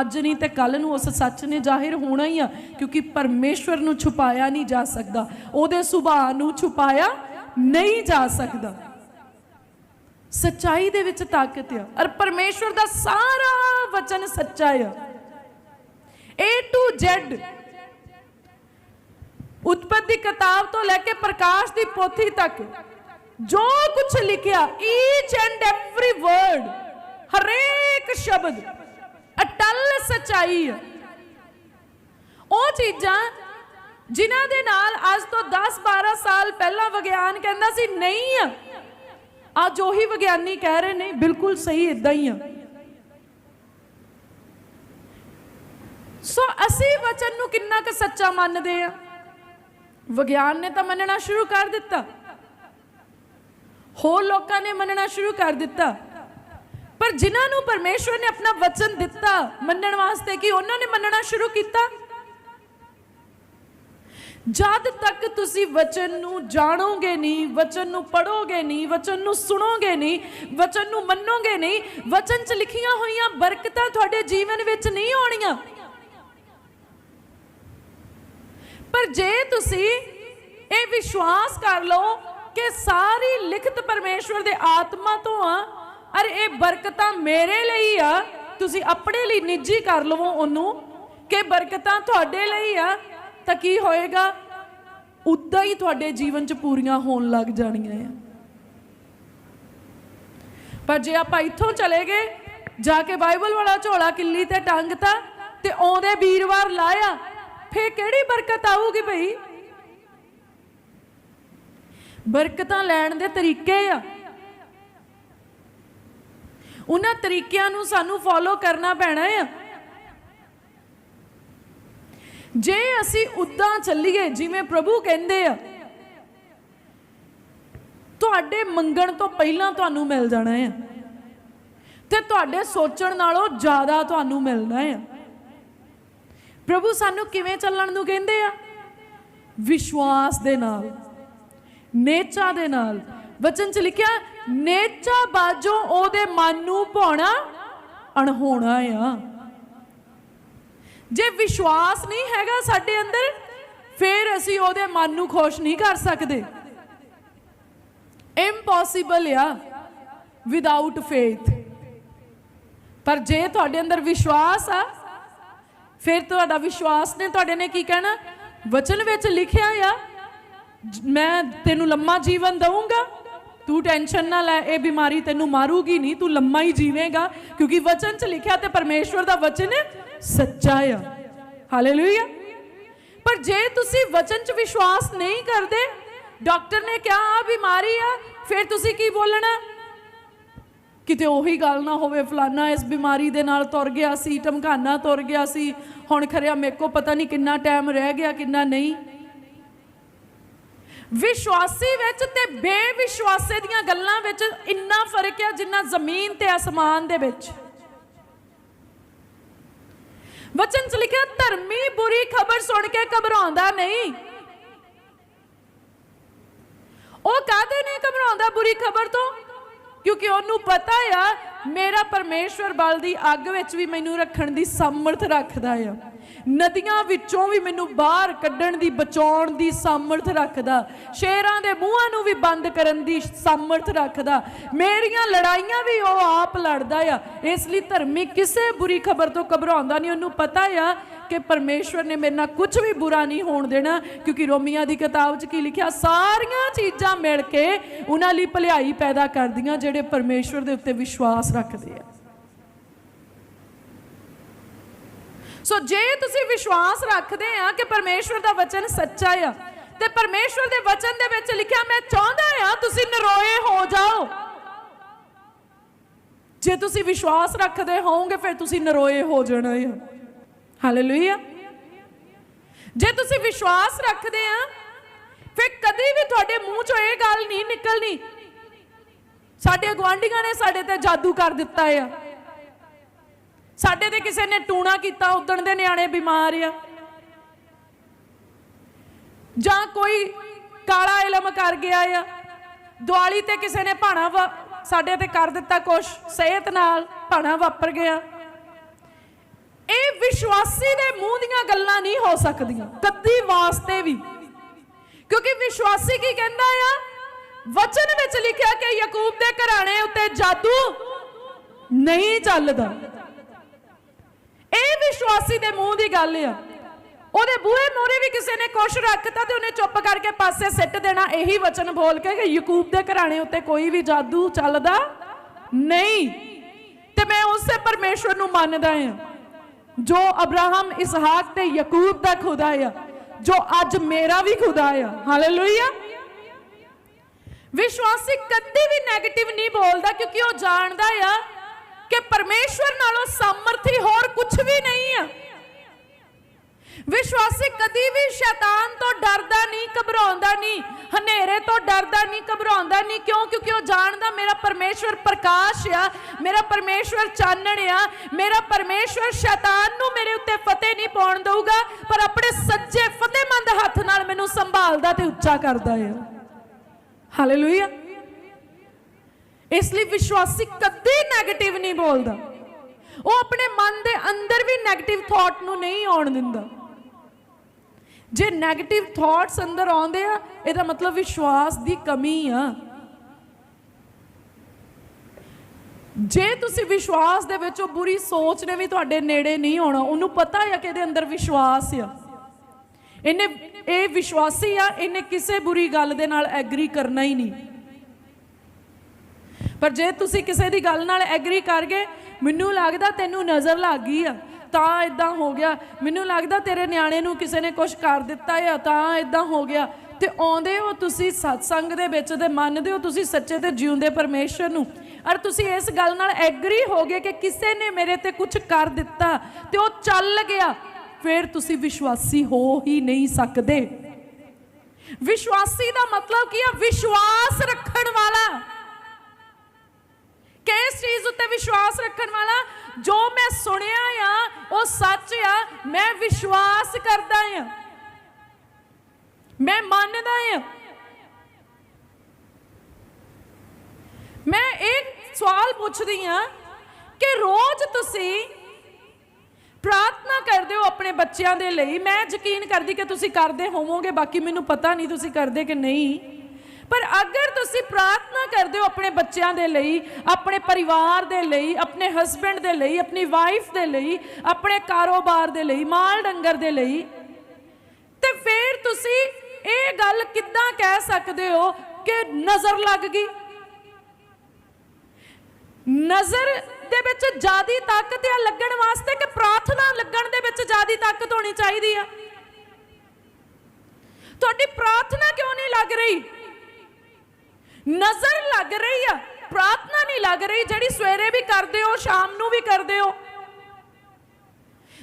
ਅੱਜ ਨਹੀਂ ਤੇ ਕੱਲ ਨੂੰ ਉਸ ਸੱਚ ਨੇ ਜ਼ਾਹਿਰ ਹੋਣਾ ਹੀ ਆ, ਕਿਉਂਕਿ ਪਰਮੇਸ਼ਵਰ ਨੂੰ ਛੁਪਾਇਆ ਨਹੀਂ ਜਾ ਸਕਦਾ। ਉਹਦੇ ਸੁਭਾਅ ਨੂੰ ਛੁਪਾਇਆ ਨਹੀਂ ਜਾ ਸਕਦਾ। ਸੱਚਾਈ ਦੇ ਵਿੱਚ ਤਾਕਤ ਆ, ਔਰ ਪਰਮੇਸ਼ਵਰ ਦਾ ਸਾਰਾ ਵਚਨ ਸੱਚਾ ਆ। A to Z ਉਤਪਤੀ ਕਿਤਾਬ ਤੋਂ ਲੈ ਕੇ ਪ੍ਰਕਾਸ਼ ਦੀ ਪੋਥੀ ਤੱਕ, ਜੋ ਕੁਝ ਲਿਖਿਆ ਈਚ ਐਂਡ ਐਵਰੀ ਵਰਡ ਹਰੇਕ ਸ਼ਬਦ, ਅਟਲ ਸਚਾਈ ਹੈ ਉਹ ਚੀਜ਼ਾਂ ਜਿਨ੍ਹਾਂ ਦੇ ਨਾਲ ਅੱਜ ਤੋਂ 10 12 ਸਾਲ ਪਹਿਲਾਂ ਵਿਗਿਆਨ ਕਹਿੰਦਾ ਸੀ, ਨਹੀਂ ਆ। ਅੱਜ ਉਹੀ ਵਿਗਿਆਨੀ ਕਹਿ ਰਹੇ ਨੇ, ਬਿਲਕੁਲ ਸਹੀ ਇਦਾਂ ਹੀ ਆ। ਸੋ ਅਸੀਂ ਵਚਨ ਨੂੰ ਕਿੰਨਾ ਕੁ ਸੱਚਾ ਮੰਨਦੇ ਆ? ਵਿਗਿਆਨ ਨੇ ਤਾਂ ਮੰਨਣਾ ਸ਼ੁਰੂ ਕਰ ਦਿੱਤਾ। ਹੋਰ ਲੋਕਾਂ ਨੇ ਮੰਨਣਾ ਸ਼ੁਰੂ ਕਰ ਦਿੱਤਾ। ਪਰ ਜਿਨ੍ਹਾਂ ਨੂੰ ਪਰਮੇਸ਼ਵਰ ਨੇ ਆਪਣਾ ਵਚਨ ਦਿੱਤਾ ਮੰਨਣ ਵਾਸਤੇ ਕਿ ਉਹਨਾਂ ਨੇ ਮੰਨਣਾ ਸ਼ੁਰੂ ਕੀਤਾ? ਜਦ ਤੱਕ ਤੁਸੀਂ ਵਚਨ ਨੂੰ ਜਾਣੋਗੇ ਨਹੀਂ, ਵਚਨ ਨੂੰ ਪੜੋਗੇ ਨਹੀਂ, ਵਚਨ ਨੂੰ ਸੁਣੋਗੇ ਨਹੀਂ, ਵਚਨ ਨੂੰ ਮੰਨੋਗੇ ਨਹੀਂ, ਵਚਨ 'ਚ ਲਿਖੀਆਂ ਹੋਈਆਂ ਬਰਕਤਾਂ ਤੁਹਾਡੇ ਜੀਵਨ ਵਿੱਚ ਨਹੀਂ ਆਉਣੀਆਂ। ਪਰ ਜੇ ਤੁਸੀਂ ਇਹ ਵਿਸ਼ਵਾਸ ਕਰ ਲਓ ਕਿ ਸਾਰੀ ਲਿਖਤ ਪਰਮੇਸ਼ਵਰ ਦੇ ਆਤਮਾ ਤੋਂ ਆ, ਅਰ ਇਹ ਬਰਕਤਾਂ ਮੇਰੇ ਲਈ ਆ, ਤੁਸੀਂ ਆਪਣੇ ਲਈ ਨਿੱਜੀ ਕਰ ਲਵੋ ਉਹਨੂੰ ਕਿ ਬਰਕਤਾਂ ਤੁਹਾਡੇ ਲਈ ਆ, ਤਾਂ ਕੀ ਹੋਏਗਾ? ਉਦਾਂ ਹੀ ਤੁਹਾਡੇ ਜੀਵਨ 'ਚ ਪੂਰੀਆਂ ਹੋਣ ਲੱਗ ਜਾਣੀਆਂ ਆ। ਪਰ ਜੇ ਆਪਾਂ ਇੱਥੋਂ ਚਲੇ ਗਏ, ਜਾ ਕੇ ਬਾਈਬਲ ਵਾਲਾ ਝੋਲਾ ਕਿੱਲੀ ਤੇ ਟੰਗਤਾ ਤੇ ਆਉਂਦੇ ਵੀਰਵਾਰ ਲਾਇਆ ਫੇਰ ਕਿਹੜੀ ਬਰਕਤ ਆਊਗੀ ਭਈ? ਬਰਕਤਾਂ ਲੈਣ ਦੇ ਤਰੀਕੇ ਆ। ਉਹਨਾਂ ਤਰੀਕਿਆਂ ਨੂੰ ਸਾਨੂੰ ਫੋਲੋ ਕਰਨਾ ਪੈਣਾ ਆ। ਜੇ ਅਸੀਂ ਉਦਾਂ ਚੱਲੀਏ, ਜਿਵੇਂ ਪ੍ਰਭੂ ਕਹਿੰਦੇ ਆ, ਤੁਹਾਡੇ ਮੰਗਣ ਤੋਂ ਪਹਿਲਾਂ ਤੁਹਾਨੂੰ ਮਿਲ ਜਾਣਾ ਆ। ਤੇ ਤੁਹਾਡੇ ਸੋਚਣ ਨਾਲੋਂ ਜ਼ਿਆਦਾ ਤੁਹਾਨੂੰ ਮਿਲਣਾ ਆ। ਪ੍ਰਭੂ ਸਾਨੂੰ ਕਿਵੇਂ ਚੱਲਣ ਨੂੰ ਕਹਿੰਦੇ ਆ? ਵਿਸ਼ਵਾਸ ਦੇ ਨਾਲ, ਨੇਚਾ ਦੇ ਨਾਲ। ਵਚਨ ਚ ਲਿਖਿਆ, ਨੇਚਾ ਬਾਜੋ ਉਹਦੇ ਮਨ ਨੂੰ ਭਾਉਣਾ ਅਣਹੋਣਾ ਆ। ਜੇ ਵਿਸ਼ਵਾਸ ਨਹੀਂ ਹੈਗਾ ਸਾਡੇ ਅੰਦਰ, ਫਿਰ ਅਸੀਂ ਉਹਦੇ ਮਨ ਨੂੰ ਖੁਸ਼ ਨਹੀਂ ਕਰ ਸਕਦੇ। ਇੰਪੋਸੀਬਲ ਆ ਵਿਦਆਊਟ ਫੇਥ ਪਰ ਜੇ ਤੁਹਾਡੇ ਅੰਦਰ ਵਿਸ਼ਵਾਸ ਆ ਫਿਰ ਤੁਹਾਡਾ ਵਿਸ਼ਵਾਸ ਨੇ ਤੁਹਾਡੇ ਨੇ ਕੀ ਕਹਿਣਾ? ਵਚਨ ਵਿੱਚ ਲਿਖਿਆ ਆ, ਮੈਂ ਤੈਨੂੰ ਲੰਮਾ ਜੀਵਨ ਦਊਂਗਾ, ਤੂੰ ਟੈਨਸ਼ਨ ਨਾ ਲੈ, ਇਹ ਬਿਮਾਰੀ ਤੈਨੂੰ ਮਾਰੂਗੀ ਨਹੀਂ, ਤੂੰ ਲੰਮਾ ਹੀ ਜੀਵੇਂਗਾ, ਕਿਉਂਕਿ ਵਚਨ 'ਚ ਲਿਖਿਆ ਤੇ ਪਰਮੇਸ਼ਵਰ ਦਾ ਵਚਨ ਸੱਚਾ ਆ। ਹਾਲੇਲੂਇਆ ਪਰ ਜੇ ਤੁਸੀਂ ਵਚਨ 'ਚ ਵਿਸ਼ਵਾਸ ਨਹੀਂ ਕਰਦੇ, ਡਾਕਟਰ ਨੇ ਕਿਹਾ ਆ ਬਿਮਾਰੀ ਆ, ਫਿਰ ਤੁਸੀਂ ਕੀ ਬੋਲਣਾ? ਕਿਤੇ ਉਹੀ ਗੱਲ ਨਾ ਹੋਵੇ, ਫਲਾਨਾ ਇਸ ਬਿਮਾਰੀ ਦੇ ਨਾਲ ਤੁਰ ਗਿਆ ਸੀ ਟਮਕਾਨਾ ਤੁਰ ਗਿਆ ਸੀ। ਹੁਣ ਖਰਿਆ ਮੇਰੇ ਕੋ ਪਤਾ ਨਹੀਂ ਕਿੰਨਾ ਟਾਈਮ ਰਹਿ ਗਿਆ, ਕਿੰਨਾ ਨਹੀਂ। ਵਿਸ਼ਵਾਸੀ ਵਿੱਚ ਤੇ ਬੇਵਿਸ਼ਵਾਸੇ ਦੀਆਂ ਗੱਲਾਂ ਵਿੱਚ ਇੰਨਾ ਫ਼ਰਕ ਹੈ ਜਿੰਨਾ ਜ਼ਮੀਨ ਤੇ ਅਸਮਾਨ ਦੇ ਵਿੱਚ। ਵਚਨ ਚ ਲਿਖਿਆ, ਧਰਮੀ ਬੁਰੀ ਖਬਰ ਸੁਣ ਕੇ ਘਬਰਾਉਂਦਾ ਨਹੀਂ। ਉਹ ਕਾਹਦੇ ਨੇ ਘਬਰਾਉਂਦਾ ਬੁਰੀ ਖਬਰ ਤੋਂ? ਕਿਉਂਕਿ ਉਹਨੂੰ ਪਤਾ ਆ, ਮੇਰਾ ਪਰਮੇਸ਼ਵਰ ਬਲ ਦੀ ਅੱਗ ਵਿੱਚ ਵੀ ਮੈਨੂੰ ਰੱਖਣ ਦੀ ਸਮਰਥ ਰੱਖਦਾ ਆ। ਨਦੀਆਂ ਵਿੱਚੋਂ ਵੀ ਮੈਨੂੰ ਬਾਹਰ ਕੱਢਣ ਦੀ, ਬਚਾਉਣ ਦੀ ਸਮਰਥ ਰੱਖਦਾ। ਸ਼ੇਰਾਂ ਦੇ ਮੂੰਹਾਂ ਨੂੰ ਵੀ ਬੰਦ ਕਰਨ ਦੀ ਸਮਰਥ ਰੱਖਦਾ। ਮੇਰੀਆਂ ਲੜਾਈਆਂ ਵੀ ਉਹ ਆਪ ਲੜਦਾ ਆ। ਇਸ ਲਈ ਧਰਮੀ ਕਿਸੇ ਬੁਰੀ ਖਬਰ ਤੋਂ ਘਬਰਾਉਂਦਾ ਨਹੀਂ। ਉਹਨੂੰ ਪਤਾ ਆ ਕਿ ਪਰਮੇਸ਼ਵਰ ਨੇ ਮੇਰੇ ਨਾਲ ਕੁਝ ਵੀ ਬੁਰਾ ਨਹੀਂ ਹੋਣ ਦੇਣਾ, ਕਿਉਂਕਿ ਰੋਮੀਆਂ ਦੀ ਕਿਤਾਬ 'ਚ ਕੀ ਲਿਖਿਆ? ਸਾਰੀਆਂ ਚੀਜ਼ਾਂ ਮਿਲ ਕੇ ਉਹਨਾਂ ਲਈ ਭਲਾਈ ਪੈਦਾ ਕਰਦੀਆਂ, ਜਿਹੜੇ ਪਰਮੇਸ਼ਵਰ ਦੇ ਉੱਤੇ ਵਿਸ਼ਵਾਸ ਰੱਖਦੇ ਆ। ਸੋ ਜੇ ਤੁਸੀਂ ਵਿਸ਼ਵਾਸ ਰੱਖਦੇ ਆ ਕਿ ਪਰਮੇਸ਼ਵਰ ਦਾ ਵਚਨ ਸੱਚਾ ਆ, ਤੇ ਪਰਮੇਸ਼ਵਰ ਦੇ ਵਚਨ ਦੇ ਵਿੱਚ ਲਿਖਿਆ, ਮੈਂ ਚਾਹੁੰਦਾ ਆ ਤੁਸੀਂ ਨਰੋਏ ਹੋ ਜਾਓ। ਜੇ ਤੁਸੀਂ ਵਿਸ਼ਵਾਸ ਰੱਖਦੇ ਹੋਵੋਗੇ, ਫਿਰ ਤੁਸੀਂ ਨਰੋਏ ਹੋ ਜਾਣਾ ਆ। ਹਾਲੇਲੂਇਆ ਜੇ ਤੁਸੀਂ ਵਿਸ਼ਵਾਸ ਰੱਖਦੇ ਆ, ਫਿਰ ਕਦੇ ਵੀ ਤੁਹਾਡੇ ਮੂੰਹ ਚੋਂ ਇਹ ਗੱਲ ਨਹੀਂ ਨਿਕਲਣੀ। ਸਾਡੇ ਗਵਾਂਢੀਆਂ ਨੇ ਸਾਡੇ ਤੇ ਜਾਦੂ ਕਰ ਦਿੱਤਾ ਆ। ਸਾਡੇ ਤੇ ਕਿਸੇ ਨੇ ਟੂਣਾ ਕੀਤਾ, ਉਦਣ ਦੇ ਨਿਆਣੇ ਬਿਮਾਰ ਆ। ਜਾਂ ਕੋਈ ਕਾਲਾ ਇਲਮ ਕਰ ਗਿਆ ਆ। ਦਿਵਾਲੀ ਤੇ ਕਿਸੇ ਨੇ ਭਾਣਾ ਵਾ- ਸਾਡੇ ਤੇ ਕਰ ਦਿੱਤਾ ਕੁਛ, ਸਿਹਤ ਨਾਲ ਭਾਣਾ ਵਾਪਰ ਗਿਆ। ਇਹ ਵਿਸ਼ਵਾਸੀ ਦੇ ਮੂੰਹ ਦੀਆਂ ਗੱਲਾਂ ਨਹੀਂ ਹੋ ਸਕਦੀਆਂ। ਕਦੀ ਵਾਸਤੇ ਵੀ। ਕਿਉਂਕਿ ਵਿਸ਼ਵਾਸੀ ਕੀ ਕਹਿੰਦਾ ਆ? ਵਚਨ ਵਿੱਚ ਲਿਖਿਆ ਕਿ ਯਾਕੂਬ ਦੇ ਘਰਾਣੇ ਉੱਤੇ ਜਾਦੂ ਨਹੀਂ ਚੱਲਦਾ। ਇਹ ਵਿਸ਼ਵਾਸੀ ਦੇ ਮੂੰਹ ਦੀ ਗੱਲ ਆ। ਉਹਦੇ ਬੂਹੇ ਮੋਰੇ ਵੀ ਕਿਸੇ ਨੇ ਕੁਛ ਰੱਖਤਾ ਤੇ ਉਹਨੇ ਚੁੱਪ ਕਰਕੇ ਪਾਸੇ ਸਿੱਟ ਦੇਣਾ। ਇਹੀ ਵਚਨ ਬੋਲ ਕੇ ਕਿ ਯਾਕੂਬ ਦੇ ਘਰਾਣੇ ਉੱਤੇ ਕੋਈ ਵੀ ਜਾਦੂ ਚੱਲਦਾ ਨਹੀਂ। ਤੇ ਮੈਂ ਉਸੇ ਪਰਮੇਸ਼ਵਰ ਨੂੰ ਮੰਨਦਾ ਹਾਂ ਜੋ ਅਬਰਾਹਮ, ਇਸਹਾਕ ਤੇ ਯਾਕੂਬ ਦਾ ਖੁਦਾ ਆ, ਜੋ ਅੱਜ ਮੇਰਾ ਵੀ ਖੁਦਾ ਆ। ਹਾਲੇਲੂਇਆ। ਵਿਸ਼ਵਾਸੀ ਕਦੇ ਵੀ 네ਗੇਟਿਵ ਨਹੀਂ ਬੋਲਦਾ ਕਿਉਂਕਿ ਉਹ ਜਾਣਦਾ ਆ ਕਿ ਪਰਮੇਸ਼ਵਰ ਨਾਲੋਂ ਸਮਰਥੀ ਹੋਰ ਕੁਝ ਵੀ ਨਹੀਂ ਆ। ਵਿਸ਼ਵਾਸੀ ਕਦੀ ਵੀ ਸ਼ੈਤਾਨ ਤੋਂ ਡਰਦਾ ਨਹੀਂ, ਘਬਰਾਉਂਦਾ ਨਹੀਂ, ਹਨੇਰੇ ਤੋਂ ਡਰਦਾ ਨਹੀਂ, ਘਬਰਾਉਂਦਾ ਨਹੀਂ। ਕਿਉਂ? ਕਿਉਂਕਿ ਉਹ ਜਾਣਦਾ ਮੇਰਾ ਪਰਮੇਸ਼ਵਰ ਪ੍ਰਕਾਸ਼ ਆ, ਮੇਰਾ ਪਰਮੇਸ਼ਵਰ ਚਾਨਣ ਆ, ਮੇਰਾ ਪਰਮੇਸ਼ਵਰ ਸ਼ੈਤਾਨ ਨੂੰ ਮੇਰੇ ਉੱਤੇ ਫਤਿਹ ਨਹੀਂ ਪਾਉਣ ਦਊਗਾ, ਪਰ ਆਪਣੇ ਸੱਜੇ ਫਤਿਹਮੰਦ ਹੱਥ ਨਾਲ ਮੈਨੂੰ ਸੰਭਾਲਦਾ ਤੇ ਉੱਚਾ ਕਰਦਾ ਆ। ਹਾਲੇਲੂਇਆ ਇਸ ਲਈ ਵਿਸ਼ਵਾਸੀ ਕਦੇ 네ਗੇਟਿਵ ਨਹੀਂ ਬੋਲਦਾ। ਉਹ ਆਪਣੇ ਮਨ ਦੇ ਅੰਦਰ ਵੀ 네ਗੇਟਿਵ ਥਾਟ ਨੂੰ ਨਹੀਂ ਆਉਣ ਦਿੰਦਾ। ਜੇ 네ਗੇਟਿਵ ਥਾਟਸ ਅੰਦਰ ਆਉਂਦੇ ਆ, ਇਹਦਾ ਮਤਲਬ ਵਿਸ਼ਵਾਸ ਦੀ ਕਮੀ ਆ। ਜੇ ਤੁਸੀਂ ਵਿਸ਼ਵਾਸ ਦੇ ਵਿੱਚ ਉਹ ਬੁਰੀ ਸੋਚ ਨੇ ਵੀ ਤੁਹਾਡੇ ਨੇੜੇ ਨਹੀਂ ਆਉਣਾ, ਉਹਨੂੰ ਪਤਾ ਆ ਕਿ ਇਹਦੇ ਅੰਦਰ ਵਿਸ਼ਵਾਸ ਆ। ਇਹਨੇ ਇਹ ਵਿਸ਼ਵਾਸੀ ਆ, ਇਹਨੇ ਕਿਸੇ ਬੁਰੀ ਗੱਲ ਦੇ ਨਾਲ ਐਗਰੀ ਕਰਨਾ ਹੀ ਨਹੀਂ। ਪਰ ਜੇ ਤੁਸੀਂ ਕਿਸੇ ਦੀ ਗੱਲ ਨਾਲ ਐਗਰੀ ਕਰ ਗਏ, ਮੈਨੂੰ ਲੱਗਦਾ ਤੈਨੂੰ ਨਜ਼ਰ ਲੱਗ ਗਈ ਆ। ਤਾਂ ਇਦਾਂ ਹੋ ਗਿਆ। ਮੈਨੂੰ ਲੱਗਦਾ ਤੇਰੇ ਨਿਆਣੇ ਨੂੰ ਕਿਸੇ ਨੇ ਕੁਝ ਕਰ ਦਿੱਤਾ ਆ, ਤਾਂ ਇਦਾਂ ਹੋ ਗਿਆ। ਤੇ ਆਉਂਦੇ ਹੋ ਤੁਸੀਂ ਸਤਸੰਗ ਦੇ ਵਿੱਚ ਤੇ ਮੰਨਦੇ ਹੋ ਤੁਸੀਂ ਸੱਚੇ ਤੇ ਜਿਉਂਦੇ ਪਰਮੇਸ਼ਰ ਨੂੰ। ਔਰ ਤੁਸੀਂ ਇਸ ਗੱਲ ਨਾਲ ਐਗਰੀ ਹੋ ਕਿ ਕਿਸੇ ਨੇ ਮੇਰੇ ਤੇ ਕੁਝ ਕਰ ਦਿੱਤਾ ਤੇ ਉਹ ਚੱਲ ਗਿਆ। ਫਿਰ ਤੁਸੀਂ ਵਿਸ਼ਵਾਸੀ ਹੋ ਹੀ ਨਹੀਂ ਸਕਦੇ। ਵਿਸ਼ਵਾਸੀ ਦਾ ਮਤਲਬ ਕੀ ਹੈ ਵਿਸ਼ਵਾਸ ਰੱਖਣ ਵਾਲਾ। ਕਿਸ ਚੀਜ਼ ਉੱਤੇ ਵਿਸ਼ਵਾਸ ਰੱਖਣ ਵਾਲਾ? ਜੋ ਮੈਂ ਸੁਣਿਆ ਆ, ਉਹ ਸੱਚ ਆ, ਮੈਂ ਵਿਸ਼ਵਾਸ ਕਰਦਾ ਆ। ਮੈਂ ਮੰਨਦਾ ਆ। ਮੈਂ ਇੱਕ ਸਵਾਲ ਪੁੱਛਦੀ ਆ ਕਿ ਰੋਜ਼ ਤੁਸੀਂ ਪ੍ਰਾਰਥਨਾ ਕਰਦੇ ਹੋ ਆਪਣੇ ਬੱਚਿਆਂ ਦੇ ਲਈ? ਮੈਂ ਯਕੀਨ ਕਰਦੀ ਕਿ ਤੁਸੀਂ ਕਰਦੇ ਹੋਵੋਗੇ, ਬਾਕੀ ਮੈਨੂੰ ਪਤਾ ਨਹੀਂ ਤੁਸੀਂ ਕਰਦੇ ਕਿ ਨਹੀਂ। ਪਰ ਅਗਰ ਤੁਸੀਂ ਪ੍ਰਾਰਥਨਾ ਕਰਦੇ ਹੋ ਆਪਣੇ ਬੱਚਿਆਂ ਦੇ ਲਈ, ਆਪਣੇ ਪਰਿਵਾਰ ਦੇ ਲਈ, ਆਪਣੇ ਹਸਬੰਡ ਦੇ ਲਈ, ਆਪਣੀ ਵਾਈਫ ਦੇ ਲਈ, ਆਪਣੇ ਕਾਰੋਬਾਰ ਦੇ ਲਈ, ਮਾਲ ਡੰਗਰ ਦੇ ਲਈ, ਤੇ ਫਿਰ ਤੁਸੀਂ ਇਹ ਗੱਲ ਕਿੱਦਾਂ ਕਹਿ ਸਕਦੇ ਹੋ ਕਿ ਨਜ਼ਰ ਲੱਗ ਗਈ? ਨਜ਼ਰ ਦੇ ਵਿੱਚ ਜਿਆਦੀ ਤਾਕਤ ਆ ਲੱਗਣ ਵਾਸਤੇ ਕਿ ਪ੍ਰਾਰਥਨਾ ਲੱਗਣ ਦੇ ਵਿੱਚ ਜਿਆਦੀ ਤਾਕਤ ਹੋਣੀ ਚਾਹੀਦੀ ਆ? ਤੁਹਾਡੀ ਪ੍ਰਾਰਥਨਾ ਕਿਉਂ ਨਹੀਂ ਲੱਗ ਰਹੀ? ਨਜ਼ਰ ਲੱਗ ਰਹੀ ਆ, ਪ੍ਰਾਰਥਨਾ ਨਹੀਂ ਲੱਗ ਰਹੀ, ਜਿਹੜੀ ਸਵੇਰੇ ਵੀ ਕਰਦੇ ਹੋ, ਸ਼ਾਮ ਨੂੰ ਵੀ ਕਰਦੇ ਹੋ।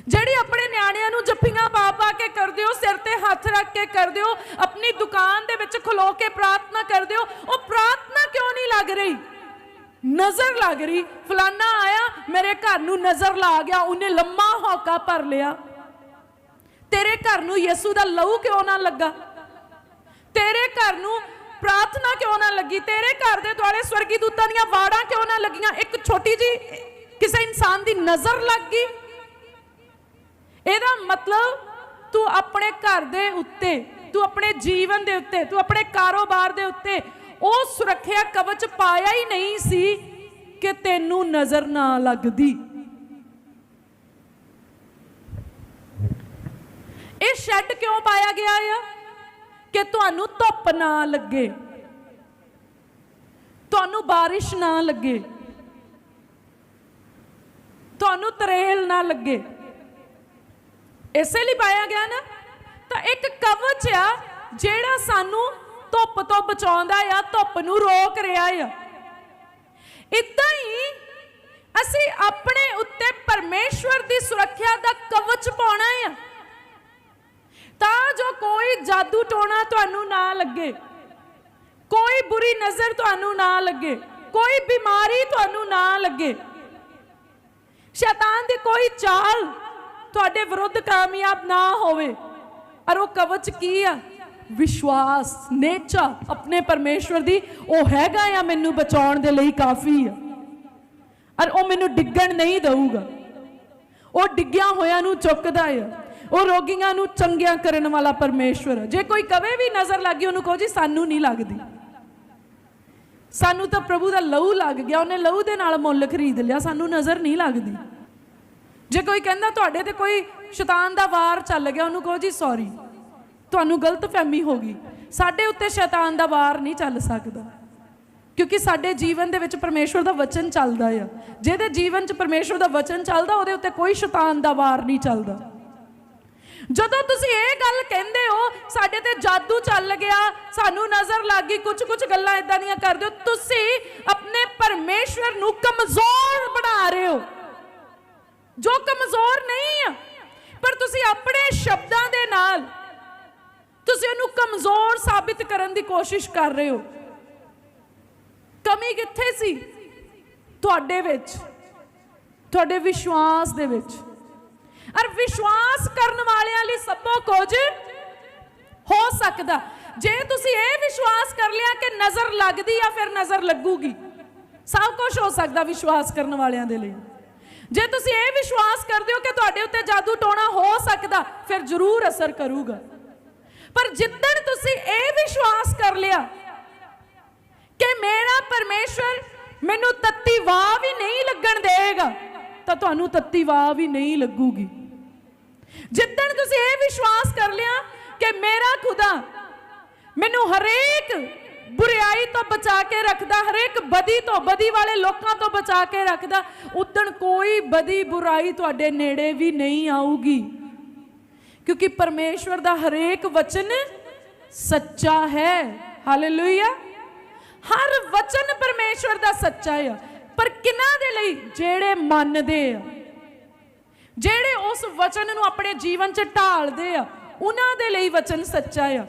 ਜਿਹੜੀ ਆਪਣੇ ਨਿਆਣਿਆਂ ਨੂੰ ਜੱਫੀਆਂ ਪਾ ਪਾ ਕੇ ਕਰਦੇ ਹੋ, ਸਿਰ ਤੇ ਹੱਥ ਰੱਖ ਕੇ ਕਰਦੇ ਹੋ, ਆਪਣੀ ਦੁਕਾਨ ਦੇ ਵਿੱਚ ਖਲੋ ਕੇ ਪ੍ਰਾਰਥਨਾ ਕਰਦੇ ਹੋ, ਉਹ ਪ੍ਰਾਰਥਨਾ ਕਿਉਂ ਨਹੀਂ ਲੱਗ ਰਹੀ? ਨਜ਼ਰ ਲੱਗ ਰਹੀ, ਫਲਾਨਾ ਆਇਆ, ਮੇਰੇ ਘਰ ਨੂੰ ਨਜ਼ਰ ਲਾ ਗਿਆ, ਉਹਨੇ ਲੰਮਾ ਹੌਕਾ ਭਰ ਲਿਆ। ਤੇਰੇ ਘਰ ਨੂੰ ਯਿਸੂ ਦਾ ਲਹੂ ਕਿਉਂ ਨਾ ਲੱਗਾ? ਤੇਰੇ ਘਰ ਨੂੰ ਪ੍ਰਾਰਥਨਾ ਕਿਉਂ ਨਾ ਲੱਗੀ? ਤੇਰੇ ਘਰ ਦੇ ਦੁਆਲੇ ਸਵਰਗੀ ਦੂਤਾਂ ਦੀਆਂ ਵਾੜਾਂ ਕਿਉਂ ਨਾ ਲੱਗੀਆਂ? ਇੱਕ ਛੋਟੀ ਜੀ ਕਿਸੇ ਇਨਸਾਨ ਦੀ ਨਜ਼ਰ ਲੱਗ ਗਈ। ਇਹਦਾ ਮਤਲਬ ਤੂੰ ਆਪਣੇ ਘਰ ਦੇ ਉੱਤੇ, ਤੂੰ ਆਪਣੇ ਜੀਵਨ ਦੇ ਉੱਤੇ, ਤੂੰ ਆਪਣੇ ਕਾਰੋਬਾਰ ਦੇ ਉੱਤੇ ਉਹ ਸੁਰੱਖਿਆ ਕਵਚ ਪਾਇਆ ਹੀ ਨਹੀਂ ਸੀ ਕਿ ਤੈਨੂੰ ਨਜ਼ਰ ਨਾ ਲੱਗਦੀ। ਇਹ ਸ਼ੈੱਡ ਕਿਉਂ ਪਾਇਆ ਗਿਆ ਆ? ਕਿ ਤੁਹਾਨੂੰ ਧੁੱਪ ਨਾ ਲੱਗੇ। ਤੁਹਾਨੂੰ ਬਾਰਿਸ਼ ਨਾ ਲੱਗੇ। ਤੁਹਾਨੂੰ ਤਰੇਲ ਨਾ ਲੱਗੇ। ਇਸੇ ਲਈ ਪਾਇਆ ਗਿਆ ਨਾ। ਤਾਂ ਇੱਕ ਕਵਚ ਆ, ਜਿਹੜਾ ਸਾਨੂੰ ਧੁੱਪ ਤੋਂ ਬਚਾਉਂਦਾ ਆ, ਧੁੱਪ ਨੂੰ ਰੋਕ ਰਿਹਾ ਆ। ਇਦਾਂ ਹੀ ਅਸੀਂ ਆਪਣੇ ਉੱਤੇ ਪਰਮੇਸ਼ਵਰ ਦੀ ਸੁਰੱਖਿਆ ਦਾ ਕਵਚ ਪਾਉਣਾ ਆ। ਤਾਂ ਜੋ ਕੋਈ ਜਾਦੂ ਟੋਣਾ ਤੁਹਾਨੂੰ ਨਾ ਲੱਗੇ। ਕੋਈ ਬੁਰੀ ਨਜ਼ਰ ਤੁਹਾਨੂੰ ਨਾ ਲੱਗੇ। ਕੋਈ ਬਿਮਾਰੀ ਤੁਹਾਨੂੰ ਨਾ ਲੱਗੇ। ਸ਼ੈਤਾਨ ਦੀ ਕੋਈ ਚਾਲ ਤੁਹਾਡੇ ਵਿਰੁੱਧ ਕਾਮਯਾਬ ਨਾ ਹੋਵੇ। ਔਰ ਉਹ ਕਵਚ ਕੀ ਆ? ਵਿਸ਼ਵਾਸ, ਨੇਚਾ ਆਪਣੇ ਪਰਮੇਸ਼ਵਰ ਦੀ। ਉਹ ਹੈਗਾ ਆ ਮੈਨੂੰ ਬਚਾਉਣ ਦੇ ਲਈ ਕਾਫੀ ਆ। ਔਰ ਉਹ ਮੈਨੂੰ ਡਿੱਗਣ ਨਹੀਂ ਦਊਗਾ। ਉਹ ਡਿੱਗਿਆ ਹੋਇਆ ਨੂੰ ਚੁੱਕਦਾ ਆ। ਉਹ ਰੋਗੀਆਂ ਨੂੰ ਚੰਗਿਆਂ ਕਰਨ ਵਾਲਾ ਪਰਮੇਸ਼ਵਰ ਆ। ਜੇ ਕੋਈ ਕਵੇ ਵੀ ਨਜ਼ਰ ਲੱਗੀ ਉਹਨੂੰ ਕਹੋ ਜੀ, ਸਾਨੂੰ ਨਹੀਂ ਲੱਗਦੀ। ਸਾਨੂੰ ਤਾਂ ਪ੍ਰਭੂ ਦਾ ਲਹੂ ਲੱਗ ਗਿਆ। ਉਹਨੇ ਲਹੂ ਦੇ ਨਾਲ ਮੁੱਲ ਖਰੀਦ ਲਿਆ। ਸਾਨੂੰ ਨਜ਼ਰ ਨਹੀਂ ਲੱਗਦੀ। ਜੇ ਕੋਈ ਕਹਿੰਦਾ, ਤੁਹਾਡੇ ਤੇ ਕੋਈ ਸ਼ੈਤਾਨ ਦਾ ਵਾਰ ਚੱਲ ਗਿਆ, ਉਹਨੂੰ ਕਹੋ ਜੀ ਸੌਰੀ ਤੁਹਾਨੂੰ ਗਲਤ ਫਹਿਮੀ ਹੋ ਗਈ। ਸਾਡੇ ਉੱਤੇ ਸ਼ੈਤਾਨ ਦਾ ਵਾਰ ਨਹੀਂ ਚੱਲ ਸਕਦਾ। ਕਿਉਂਕਿ ਸਾਡੇ ਜੀਵਨ ਦੇ ਵਿੱਚ ਪਰਮੇਸ਼ਵਰ ਦਾ ਵਚਨ ਚੱਲਦਾ ਆ। ਜਿਹਦੇ ਜੀਵਨ 'ਚ ਪਰਮੇਸ਼ਵਰ ਦਾ ਵਚਨ ਚੱਲਦਾ, ਉਹਦੇ ਉੱਤੇ ਕੋਈ ਸ਼ੈਤਾਨ ਦਾ ਵਾਰ ਨਹੀਂ ਚੱਲਦਾ। ਜਦੋਂ ਤੁਸੀਂ ਇਹ ਗੱਲ ਕਹਿੰਦੇ ਹੋ, ਸਾਡੇ ਤੇ ਜਾਦੂ ਚੱਲ ਗਿਆ, ਸਾਨੂੰ ਨਜ਼ਰ ਲੱਗ ਗਈ ਕੁਝ ਕੁਝ ਗੱਲਾਂ ਇਦਾਂ ਦੀਆਂ ਕਰਦੇ ਹੋ, ਤੁਸੀਂ ਆਪਣੇ ਪਰਮੇਸ਼ਵਰ ਨੂੰ ਕਮਜ਼ੋਰ ਬਣਾ ਰਹੇ ਹੋ। ਜੋ ਕਮਜ਼ੋਰ ਨਹੀਂ ਆ, ਪਰ ਤੁਸੀਂ ਆਪਣੇ ਸ਼ਬਦਾਂ ਦੇ ਨਾਲ ਤੁਸੀਂ ਉਹਨੂੰ ਕਮਜ਼ੋਰ ਸਾਬਿਤ ਕਰਨ ਦੀ ਕੋਸ਼ਿਸ਼ ਕਰ ਰਹੇ ਹੋ। ਕਮੀ ਕਿੱਥੇ ਸੀ? ਤੁਹਾਡੇ ਵਿੱਚ, ਤੁਹਾਡੇ ਵਿਸ਼ਵਾਸ ਦੇ ਵਿੱਚ। ਔਰ ਵਿਸ਼ਵਾਸ ਕਰਨ ਵਾਲਿਆਂ ਲਈ ਸਭੋ ਕੁਝ ਹੋ ਸਕਦਾ। ਜੇ ਤੁਸੀਂ ਇਹ ਵਿਸ਼ਵਾਸ ਕਰ ਲਿਆ ਕਿ ਨਜ਼ਰ ਲੱਗਦੀ ਆ, ਫਿਰ ਨਜ਼ਰ ਲੱਗੂਗੀ। ਸਭ ਕੁਝ ਹੋ ਸਕਦਾ ਵਿਸ਼ਵਾਸ ਕਰਨ ਵਾਲਿਆਂ ਦੇ ਲਈ। ਜੇ ਤੁਸੀਂ ਇਹ ਵਿਸ਼ਵਾਸ ਕਰਦੇ ਹੋ ਕਿ ਤੁਹਾਡੇ ਉੱਤੇ ਜਾਦੂ ਟੋਣਾ ਹੋ ਸਕਦਾ, ਫਿਰ ਜ਼ਰੂਰ ਅਸਰ ਕਰੂਗਾ। ਪਰ ਜਿੱਦਣ ਤੁਸੀਂ ਇਹ ਵਿਸ਼ਵਾਸ ਕਰ ਲਿਆ ਕਿ ਮੇਰਾ ਪਰਮੇਸ਼ਵਰ ਮੈਨੂੰ ਤੱਤੀ ਵਾਹ ਵੀ ਨਹੀਂ ਲੱਗਣ ਦੇਗਾ ਤਾਂ ਤੁਹਾਨੂੰ ਤੱਤੀ ਵਾਹ ਵੀ ਨਹੀਂ ਲੱਗੂਗੀ। ਜਿੱਦਣ ਤੁਸੀਂ ਇਹ ਵਿਸ਼ਵਾਸ ਕਰ ਲਿਆ ਕਿ ਮੇਰਾ ਖੁਦਾ ਮੈਨੂੰ ਹਰੇਕ ਬੁਰੀਾਈ ਤੋਂ ਬਚਾ ਕੇ ਰੱਖਦਾ, ਹਰੇਕ ਬਦੀ ਤੋਂ ਬਦੀ ਵਾਲੇ ਲੋਕਾਂ ਤੋਂ ਬਚਾ ਕੇ ਰੱਖਦਾ, ਉਦਣ ਕੋਈ ਬਦੀ ਬੁਰਾਈ ਤੁਹਾਡੇ ਨੇੜੇ ਵੀ ਨਹੀਂ ਆਊਗੀ। ਕਿਉਂਕਿ ਪਰਮੇਸ਼ਵਰ ਦਾ ਹਰੇਕ ਵਚਨ ਸੱਚਾ ਹੈ। ਹਾਲੇਲੂਇਆ ਹਰ ਵਚਨ ਪਰਮੇਸ਼ਵਰ ਦਾ ਸੱਚਾ ਆ। ਪਰ ਕਿਹਨਾਂ ਦੇ ਲਈ? ਜਿਹੜੇ ਮੰਨਦੇ ਆ। ਜਿਹੜੇ ਉਸ ਵਚਨ ਨੂੰ ਆਪਣੇ ਜੀਵਨ 'ਚ ਢਾਲਦੇ ਆ, ਉਹਨਾਂ ਦੇ ਲਈ ਵਚਨ ਸੱਚਾ ਆ।